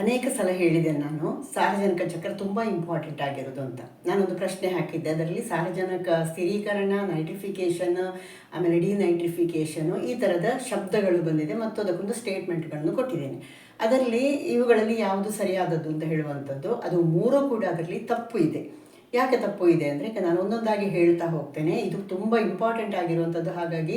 ಅನೇಕ ಸಲ ಹೇಳಿದೆ ನಾನು ಸಾರ್ವಜನಿಕ ಚಕ್ರ ತುಂಬ ಇಂಪಾರ್ಟೆಂಟ್ ಆಗಿರೋದು ಅಂತ. ನಾನೊಂದು ಪ್ರಶ್ನೆ ಹಾಕಿದ್ದೆ, ಅದರಲ್ಲಿ ಸಾರ್ವಜನಿಕ ಸ್ಥಿರೀಕರಣ ನೈಟ್ರಿಫಿಕೇಷನ್ ಆಮೇಲೆ ಡಿನೈಟ್ರಿಫಿಕೇಷನು ಈ ಥರದ ಶಬ್ದಗಳು ಬಂದಿದೆ ಮತ್ತು ಅದಕ್ಕೊಂದು ಸ್ಟೇಟ್ಮೆಂಟ್ಗಳನ್ನು ಕೊಟ್ಟಿದ್ದೇನೆ. ಅದರಲ್ಲಿ ಇವುಗಳಲ್ಲಿ ಯಾವುದು ಸರಿಯಾದದ್ದು ಅಂತ ಹೇಳುವಂಥದ್ದು, ಅದು ಮೂರೂ ಕೂಡ ಅದರಲ್ಲಿ ತಪ್ಪು ಇದೆ. ಯಾಕೆ ತಪ್ಪು ಇದೆ ಅಂದರೆ ನಾನು ಒಂದೊಂದಾಗಿ ಹೇಳ್ತಾ ಹೋಗ್ತೇನೆ, ಇದು ತುಂಬ ಇಂಪಾರ್ಟೆಂಟ್ ಆಗಿರುವಂಥದ್ದು, ಹಾಗಾಗಿ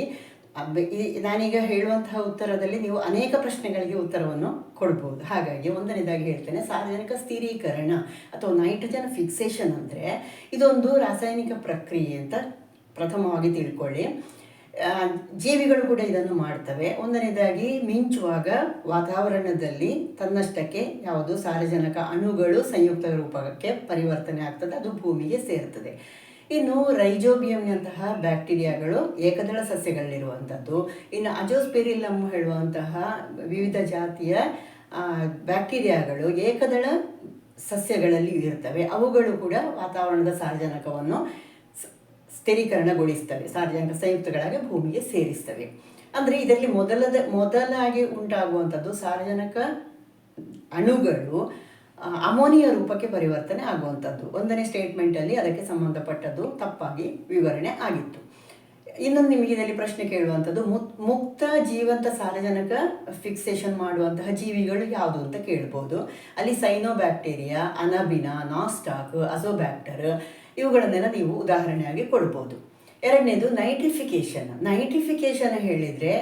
ನಾನೀಗ ಹೇಳುವಂತಹ ಉತ್ತರದಲ್ಲಿ ನೀವು ಅನೇಕ ಪ್ರಶ್ನೆಗಳಿಗೆ ಉತ್ತರವನ್ನು ಕೊಡ್ಬೋದು. ಹಾಗಾಗಿ ಒಂದನೇದಾಗಿ ಹೇಳ್ತೇನೆ, ಸಾರ್ವಜನಿಕ ಸ್ಥಿರೀಕರಣ ಅಥವಾ ನೈಟ್ರೋಜನ್ ಫಿಕ್ಸೇಷನ್ ಅಂದರೆ ಇದೊಂದು ರಾಸಾಯನಿಕ ಪ್ರಕ್ರಿಯೆ ಅಂತ ಪ್ರಥಮವಾಗಿ ತಿಳ್ಕೊಳ್ಳಿ. ಜೀವಿಗಳು ಕೂಡ ಇದನ್ನು ಮಾಡ್ತವೆ. ಒಂದನೇದಾಗಿ ಮಿಂಚುವಾಗ ವಾತಾವರಣದಲ್ಲಿ ತನ್ನಷ್ಟಕ್ಕೆ ಯಾವುದು ಸಾರಜನಕ ಅಣುಗಳು ಸಂಯುಕ್ತ ರೂಪಕ್ಕೆ ಪರಿವರ್ತನೆ ಆಗ್ತದೆ, ಅದು ಭೂಮಿಗೆ ಸೇರ್ತದೆ. ಇನ್ನು ರೈಜೋಬಿಯಂನಂತಹ ಬ್ಯಾಕ್ಟೀರಿಯಾಗಳು ಏಕದಳ ಸಸ್ಯಗಳಲ್ಲಿರುವಂಥದ್ದು. ಇನ್ನು ಅಜೋಸ್ಪೆರಿಲಮ್ ಹೇಳುವಂತಹ ವಿವಿಧ ಜಾತಿಯ ಬ್ಯಾಕ್ಟೀರಿಯಾಗಳು ಏಕದಳ ಸಸ್ಯಗಳಲ್ಲಿ ಇರ್ತವೆ ಅವುಗಳು ಕೂಡ ವಾತಾವರಣದ ಸಾರಜನಕವನ್ನು ಸ್ಥಿರೀಕರಣಗೊಳಿಸ್ತವೆ. ಸಾರ್ವಜನಿಕ ಸಂಯುಕ್ತಗಳಾಗಿ ಭೂಮಿಗೆ ಸೇರಿಸ್ತವೆ. ಅಂದರೆ ಇದರಲ್ಲಿ ಮೊದಲದ, ಮೊದಲಾಗಿ ಉಂಟಾಗುವಂಥದ್ದು ಸಾರ್ವಜನಿಕ ಅಣುಗಳು ಅಮೋನಿಯ ರೂಪಕ್ಕೆ ಪರಿವರ್ತನೆ ಆಗುವಂಥದ್ದು. ಒಂದನೇ ಸ್ಟೇಟ್ಮೆಂಟಲ್ಲಿ ಅದಕ್ಕೆ ಸಂಬಂಧಪಟ್ಟದ್ದು ತಪ್ಪಾಗಿ ವಿವರಣೆ ಆಗಿತ್ತು. ಇನ್ನೊಂದು ನಿಮಗೆ ಇದರಲ್ಲಿ ಪ್ರಶ್ನೆ ಕೇಳುವಂಥದ್ದು ಮುಕ್ತ ಜೀವಂತ ಸಾರಜನಕ ಫಿಕ್ಸೇಷನ್ ಮಾಡುವಂತಹ ಜೀವಿಗಳು ಯಾವುದು ಅಂತ ಕೇಳ್ಬೋದು. ಅಲ್ಲಿ ಸೈನೋಬ್ಯಾಕ್ಟೀರಿಯಾ ಅನಬಿನ, ನಾಸ್ಟಾಕ್ ಅಸೋಬ್ಯಾಕ್ಟರ್ ಇವುಗಳನ್ನೆಲ್ಲ ನೀವು ಉದಾಹರಣೆಯಾಗಿ ಕೊಡ್ಬೋದು. ಎರಡನೇದು ನೈಟ್ರಿಫಿಕೇಷನ್ ನೈಟ್ರಿಫಿಕೇಷನ್ ಹೇಳಿದರೆ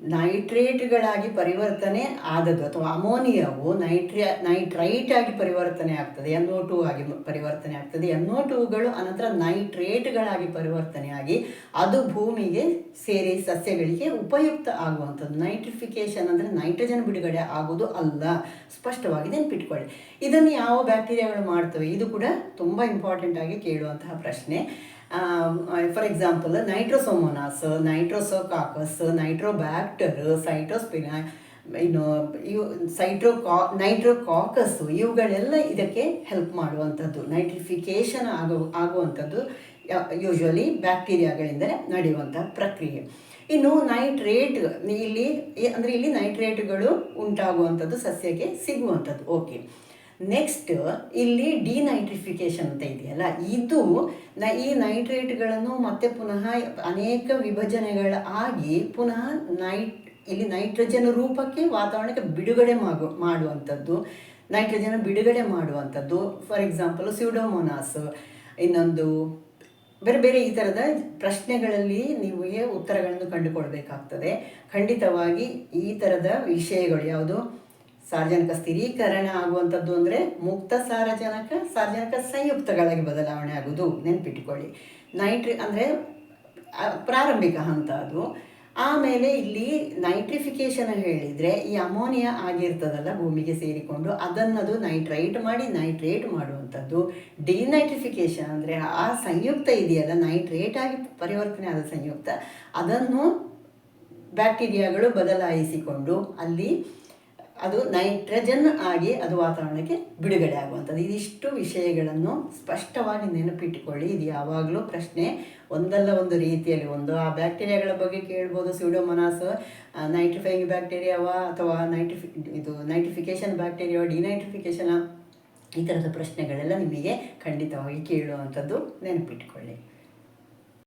ನೈಟ್ರೇಟ್ಗಳಾಗಿ ಪರಿವರ್ತನೆ ಆದದ್ದು ಅಥವಾ ಅಮೋನಿಯಾವು ನೈಟ್ರಿಯಾ ನೈಟ್ರೈಟ್ ಆಗಿ ಪರಿವರ್ತನೆ ಆಗ್ತದೆ ಎನ್ ಟು ಆಗಿ ಪರಿವರ್ತನೆ ಆಗ್ತದೆ. ಎನ್ ಟುಗಳು ಅನಂತರ ನೈಟ್ರೇಟ್ಗಳಾಗಿ ಪರಿವರ್ತನೆ ಆಗಿ ಅದು ಭೂಮಿಗೆ ಸೇರಿ ಸಸ್ಯಗಳಿಗೆ ಉಪಯುಕ್ತ ಆಗುವಂಥದ್ದು. ನೈಟ್ರಿಫಿಕೇಶನ್ ಅಂದರೆ ನೈಟ್ರೋಜನ್ ಬಿಡುಗಡೆ ಆಗೋದು ಅಲ್ಲ. ಸ್ಪಷ್ಟವಾಗಿ ನೆನ್ಪಿಟ್ಕೊಳ್ಳಿ. ಇದನ್ನು ಯಾವ ಬ್ಯಾಕ್ಟೀರಿಯಾಗಳು ಮಾಡ್ತವೆ? ಇದು ಕೂಡ ತುಂಬ ಇಂಪಾರ್ಟೆಂಟ್ ಆಗಿ ಕೇಳುವಂತಹ ಪ್ರಶ್ನೆ. ಫಾರ್ ಎಕ್ಸಾಂಪಲ್ ನೈಟ್ರೋಸೋಮೋನಾಸ್ ನೈಟ್ರೋಸೋಕಾಕಸ್ ನೈಟ್ರೋಬ್ಯಾಕ್ಟರ್ ಸೈಟೋಸ್ಪಿನ ಇನ್ನು ಇವು ಸೈಟ್ರೋ ಕಾ ನೈಟ್ರೋಕಾಕಸ್ ಇವುಗಳೆಲ್ಲ ಇದಕ್ಕೆ ಹೆಲ್ಪ್ ಮಾಡುವಂಥದ್ದು. ನೈಟ್ರಿಫಿಕೇಷನ್ ಆಗೋ, ಆಗುವಂಥದ್ದು ಯೂಶ್ವಲಿ ಬ್ಯಾಕ್ಟೀರಿಯಾಗಳಿಂದಲೇ ನಡೆಯುವಂಥ ಪ್ರಕ್ರಿಯೆ. ಇನ್ನು ನೈಟ್ರೇಟ್ ಇಲ್ಲಿ ಅಂದರೆ ಇಲ್ಲಿ ನೈಟ್ರೇಟ್ಗಳು ಉಂಟಾಗುವಂಥದ್ದು, ಸಸ್ಯಕ್ಕೆ ಸಿಗುವಂಥದ್ದು. ಓಕೆ ನೆಕ್ಸ್ಟ್ ಇಲ್ಲಿ ಡಿನೈಟ್ರಿಫಿಕೇಶನ್ ಅಂತ ಇದೆಯಲ್ಲ, ಇದು ನ ಈ ನೈಟ್ರೇಟ್ಗಳನ್ನು ಮತ್ತೆ ಪುನಃ ಅನೇಕ ವಿಭಜನೆಗಳ ಆಗಿ ಪುನಃ ನೈಟ್ ಇಲ್ಲಿ ನೈಟ್ರೋಜನ್ ರೂಪಕ್ಕೆ ವಾತಾವರಣಕ್ಕೆ ಬಿಡುಗಡೆ ಮಾಡು ಮಾಡುವಂಥದ್ದು. ನೈಟ್ರೋಜನ್ ಬಿಡುಗಡೆ ಮಾಡುವಂಥದ್ದು. ಫಾರ್ ಎಕ್ಸಾಂಪಲ್ ಸ್ಯೂಡೋಮೋನಾಸ್ ಇನ್ನೊಂದು ಬೇರೆ ಬೇರೆ ಈ ಥರದ ಪ್ರಶ್ನೆಗಳಲ್ಲಿ ನೀವು ಉತ್ತರಗಳನ್ನು ಕಂಡುಕೊಳ್ಬೇಕಾಗ್ತದೆ. ಖಂಡಿತವಾಗಿ ಈ ಥರದ ವಿಷಯಗಳು ಯಾವುದು? ಸಾರ್ವಜನಿಕ ಸ್ಥಿರೀಕರಣ ಆಗುವಂಥದ್ದು ಅಂದರೆ ಮುಕ್ತ ಸಾರಜನಕ ಸಾರ್ವಜನಿಕ ಸಂಯುಕ್ತಗಳಾಗಿ ಬದಲಾವಣೆ ಆಗೋದು ನೆನ್ಪಿಟ್ಟುಕೊಳ್ಳಿ ನೈಟ್ರಿ ಅಂದರೆ ಪ್ರಾರಂಭಿಕ ಹಂತ ಅದು. ಆಮೇಲೆ ಇಲ್ಲಿ ನೈಟ್ರಿಫಿಕೇಶನ್ ಹೇಳಿದರೆ ಈ ಅಮೋನಿಯಾ ಆಗಿರ್ತದಲ್ಲ ಭೂಮಿಗೆ ಸೇರಿಕೊಂಡು, ಅದನ್ನದು ನೈಟ್ರೈಟ್ ಮಾಡಿ, ನೈಟ್ರೇಟ್ ಮಾಡುವಂಥದ್ದು. ಡಿನೈಟ್ರಿಫಿಕೇಶನ್ ಅಂದರೆ ಆ ಸಂಯುಕ್ತ ಇದೆಯಲ್ಲ, ನೈಟ್ರೇಟ್ ಆಗಿ ಪರಿವರ್ತನೆ ಆದ ಸಂಯುಕ್ತ. ಅದನ್ನು ಬ್ಯಾಕ್ಟೀರಿಯಾಗಳು ಬದಲಾಯಿಸಿಕೊಂಡು ಅಲ್ಲಿ ಅದು ನೈಟ್ರಜನ್ ಆಗಿ ಅದು ವಾತಾವರಣಕ್ಕೆ ಬಿಡುಗಡೆ ಆಗುವಂಥದ್ದು. ಇದಿಷ್ಟು ವಿಷಯಗಳನ್ನು ಸ್ಪಷ್ಟವಾಗಿ ನೆನಪಿಟ್ಟುಕೊಳ್ಳಿ ಇದು ಯಾವಾಗಲೂ ಪ್ರಶ್ನೆ. ಒಂದಲ್ಲ ಒಂದು ರೀತಿಯಲ್ಲಿ ಒಂದು. ಆ ಬ್ಯಾಕ್ಟೀರಿಯಾಗಳ ಬಗ್ಗೆ ಕೇಳ್ಬೋದು. ಸ್ಯೂಡೋಮೊನಾಸ್ ನೈಟ್ರಿಫೈಯಿಂಗ್ ಬ್ಯಾಕ್ಟೀರಿಯಾವ ಅಥವಾ ನೈಟ್ರಿಫಿ ಇದು ನೈಟ್ರಿಫಿಕೇಶನ್ ಬ್ಯಾಕ್ಟೀರಿಯಾ ಡಿನೈಟ್ರಿಫಿಕೇಶನ ಈ ಥರದ ಪ್ರಶ್ನೆಗಳೆಲ್ಲ ನಿಮಗೆ ಖಂಡಿತವಾಗಿ ಕೇಳುವಂಥದ್ದು ನೆನಪಿಟ್ಕೊಳ್ಳಿ.